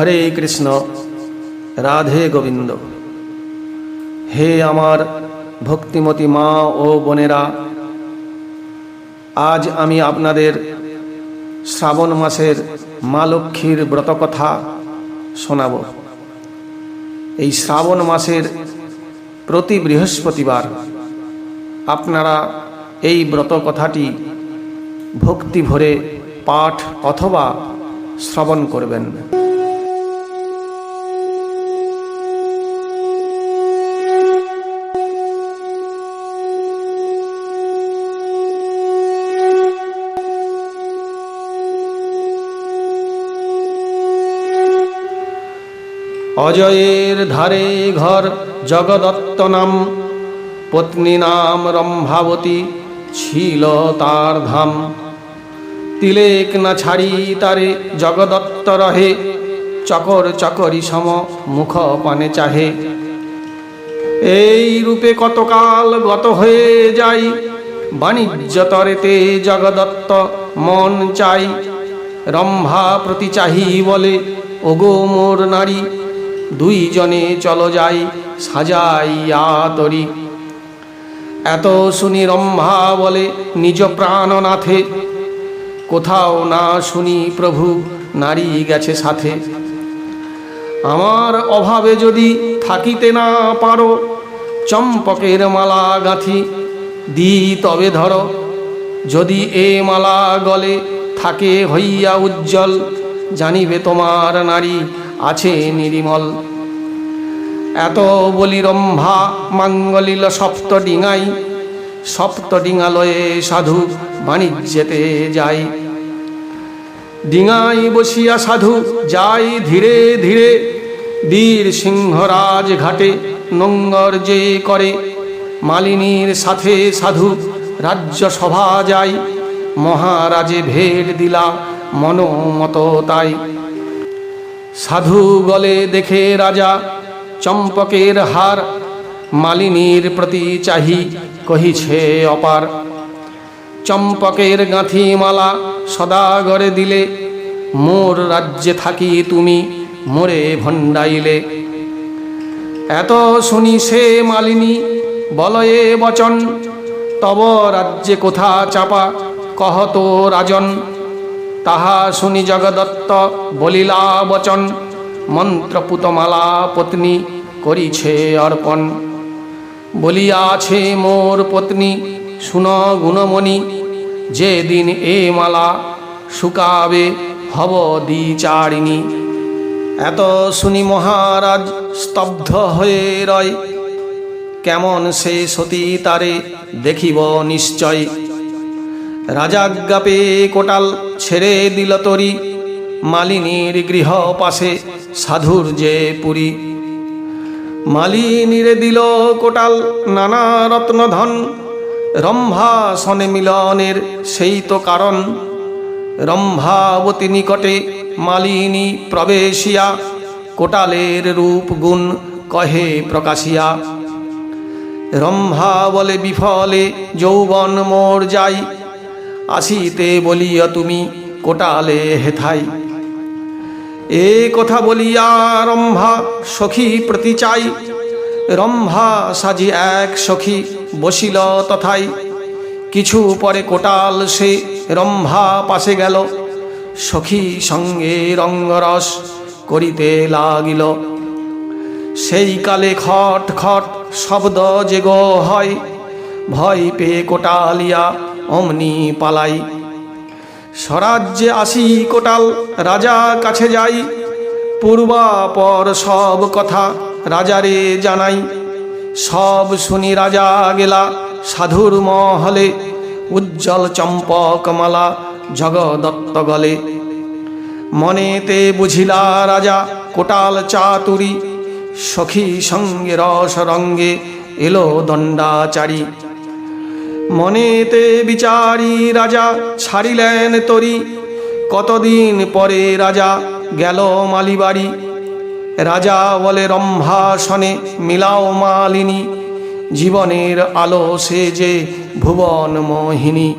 হরে কৃষ্ণ, রাধে গোবিন্দ। হে আমার ভক্তিমতী মা ও বোনেরা, আজ আমি আপনাদের শ্রাবণ মাসের মা লক্ষ্মীর ব্রতকথা শোনাব। এই শ্রাবণ মাসের প্রতি বৃহস্পতিবার আপনারা এই ব্রত কথাটি ভক্তি ভরে পাঠ অথবা শ্রবণ করবেন। অজয়ের ধারে ঘর জগদত্ত নাম পত্নী নাম রম্ভাবতী ছিল তার ধাম। তিলেক না ছাড়ি তারে জগদত্ত রহে, চকর চকরি সম মুখ পানে চাহে। এই রূপে কতকাল গত হয়ে যাই, বাণিজ্য তরেতে জগদত্ত মন চাই। রম্ভা প্রতি চাহি বলে, ওগো মোর নারী দুইজনে চলো যাই সাজাইয়া তরি এত শুনি রম্ভা বলে, নিজ প্রাণনাথে। কোথাও না শুনি প্রভু, নারী গেছে সাথে। আমার অভাবে যদি থাকিতে না পারো, চম্পকের মালা গাঁথি দি তবে ধরো। যদি এ মালা গলে, থাকে হইয়া উজ্জ্বল, জানিবে তোমার নারী আছে নিরিমল। এত বলি রম্ভা মাঙ্গলিল সপ্ত ডিঙাই, সপ্ত ডিঙালয়ে সাধু বাণিজ্যেতে যাই ডিঙাই বসিয়া সাধু যাই ধীরে ধীরে, বীর সিংহরাজ ঘাটে নোঙ্গর যে করে। মালিনীর সাথে সাধু রাজ্য সভা যাই মহারাজে ভেট দিলা মনোমত তাই। সাধু গলে দেখে রাজা, চম্পকের হার, মালিনীর প্রতি চাহি, কহিছে অপার। চম্পকের গাঁথি মালা সদাগরে দিলে, মোর রাজ্যে থাকি তুমি, মোরে ভণ্ডাইলে। এত শুনি সে মালিনী, বলয়ে বচন, তব রাজ্যে কোথা চাপা, কহত রাজন। তাহা শুনি জগদত্ত বলিলা, বচন, মন্ত্রপুতমালা পত্নী করিছে অর্পণ। বলিয়াছে, মোর পত্নী, শুন গুণমণি যে দিন এ মালা শুকাবে হব দি দ্বিচারিণী। এত শুনি মহারাজ, স্তব্ধ হয়ে রয়। কেমন সে সতী তারে দেখিব নিশ্চয়। রাজাজ্ঞা পেয়ে কোটাল ছেড়ে দিল তরি। মালিনীর গৃহ পাশে সাধুর যে পুরী। মালিনীরে দিল কোটাল নানা রত্নধন। রম্ভা সনে মিলনের সেই তো কারণ। রম্ভাবতী নিকটে মালিনী প্রবেশিয়া। কোটালের রূপ গুণ কহে প্রকাশিয়া। রম্ভা বলে বিফলে, যৌবন মোর যাই। আসিতে বলিয়া তুমি কোটালে হেথাই। এ কথা বলিয়া রম্ভা সখী প্রতি চাই। রম্ভা সাজি এক সখী বসিল তথাই। কিছু পরে কোটাল সে রম্ভা পাশে গেল। সখী সঙ্গে রঙ্গরস করিতে লাগিল। সেই কালে খট খট শব্দ যে গো হয়। ভয় পেয়ে কোটালিয়া অমনি পালাই। স্বরাজ্যে আসি কোটাল, রাজা কাছে যাই। পূর্বাপর সব কথা রাজারে জানাই। সব শুনি রাজা গেলা সাধুর মহলে, উজ্জ্বল চম্পকমালা জগদত্ত গলে। মনেতে বুঝিলা রাজা, কোটাল চাতুরি, সখী সঙ্গে রস রঙ্গে এলো দণ্ডাচারী। মনেতে বিচারি রাজা ছাড়িলেন তরি। কতদিন পরে রাজা গেল মালিবাড়ি। রাজা বলে, রম্ভাসনে মিলাও মালিনী। জীবনের আলো সে যে ভুবন মোহিনী।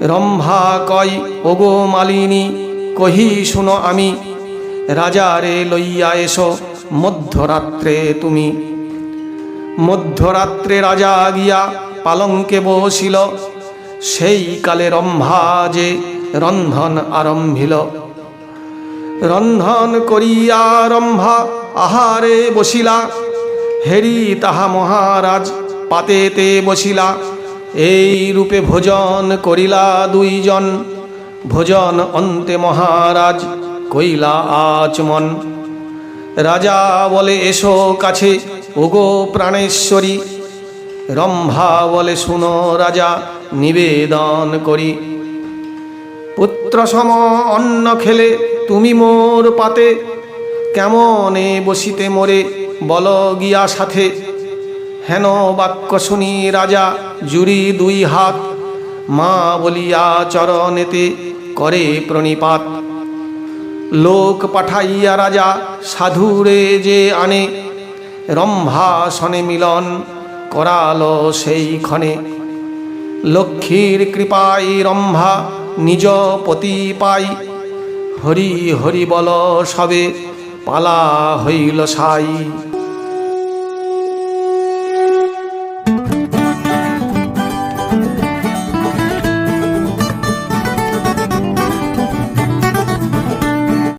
রম্ভা কয়, ওগো মালিনী, কহি শুনো আমি, রাজারে লইয়া এসো মধ্যরাত্রে তুমি। মধ্যরাত্রে রাজা গিয়া পালঙ্কে বসিল। সেই কালে রম্ভা যে রন্ধন আরম্ভিল। রন্ধন করিয়া রম্ভা আহারে বসিলা। হেরি তাহা মহারাজ পাতেতে বসিলা। এই রূপে ভোজন করিলা দুইজন। ভোজন অন্তে মহারাজ কইলা আচমন রাজা বলে, এসো কাছে। ওগো প্রাণেশ্বরী রম্ভা বলে শুনো রাজা, নিবেদন করি। পুত্র সম অন্ন খেলে তুমি মোর পাতে, কেমনে বসিতে মোরে বল গিয়া সাথে। হেন বাক্য শুনি রাজা জুরি দুই হাত, মা বলিয়া চরণেতে করে প্রণিপাত। লোক পাঠাইয়া রাজা, সাধুরে যে আনে, রম্ভাসনে মিলন করালো সেই ক্ষণে লক্ষ্মীর কৃপাই রম্ভা নিজ পতি পাই। হরি হরি বল সবে পালা হইল সাই।